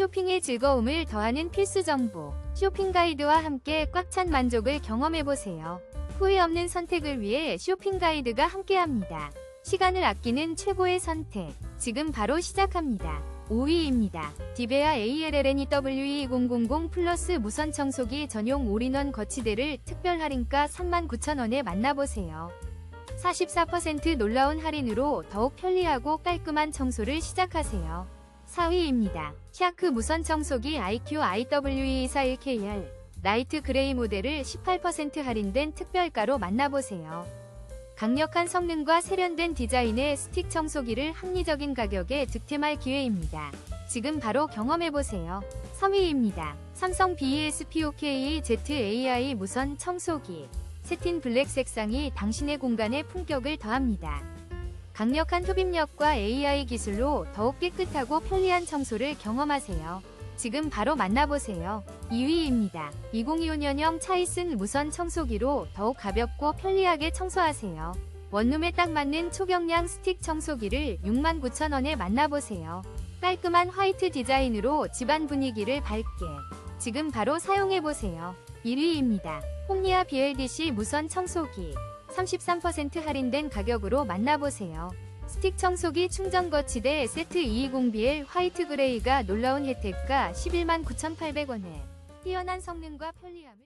쇼핑의 즐거움을 더하는 필수 정보. 쇼핑 가이드와 함께 꽉 찬 만족을 경험해보세요. 후회 없는 선택을 위해 쇼핑 가이드가 함께합니다. 시간을 아끼는 최고의 선택. 지금 바로 시작합니다. 5위입니다. 디베아 ALLNEWE2000 플러스 무선 청소기 전용 올인원 거치대를 특별 할인가 39,000원에 만나보세요. 44% 놀라운 할인으로 더욱 편리하고 깔끔한 청소를 시작하세요. 4위입니다. 샤크 무선 청소기 IQ IWE241KR 라이트 그레이 모델을 18% 할인된 특별가로 만나보세요. 강력한 성능과 세련된 디자인의 스틱 청소기를 합리적인 가격에 득템할 기회입니다. 지금 바로 경험해보세요. 3위입니다. 삼성 BESPOK ZAI 무선 청소기. 세틴 블랙 색상이 당신의 공간에 품격을 더합니다. 강력한 흡입력과 AI 기술로 더욱 깨끗하고 편리한 청소를 경험하세요. 지금 바로 만나보세요. 2위입니다. 2025년형 차이슨 무선 청소기로 더욱 가볍고 편리하게 청소하세요. 원룸에 딱 맞는 초경량 스틱 청소기를 69,000원에 만나보세요. 깔끔한 화이트 디자인으로 집안 분위기를 밝게. 지금 바로 사용해보세요. 1위입니다. 홈리아 BLDC 무선 청소기. 33% 할인된 가격으로 만나보세요. 스틱 청소기 충전 거치대 세트 220BL 화이트 그레이가 놀라운 혜택가 119,800원에 뛰어난 성능과 편리함을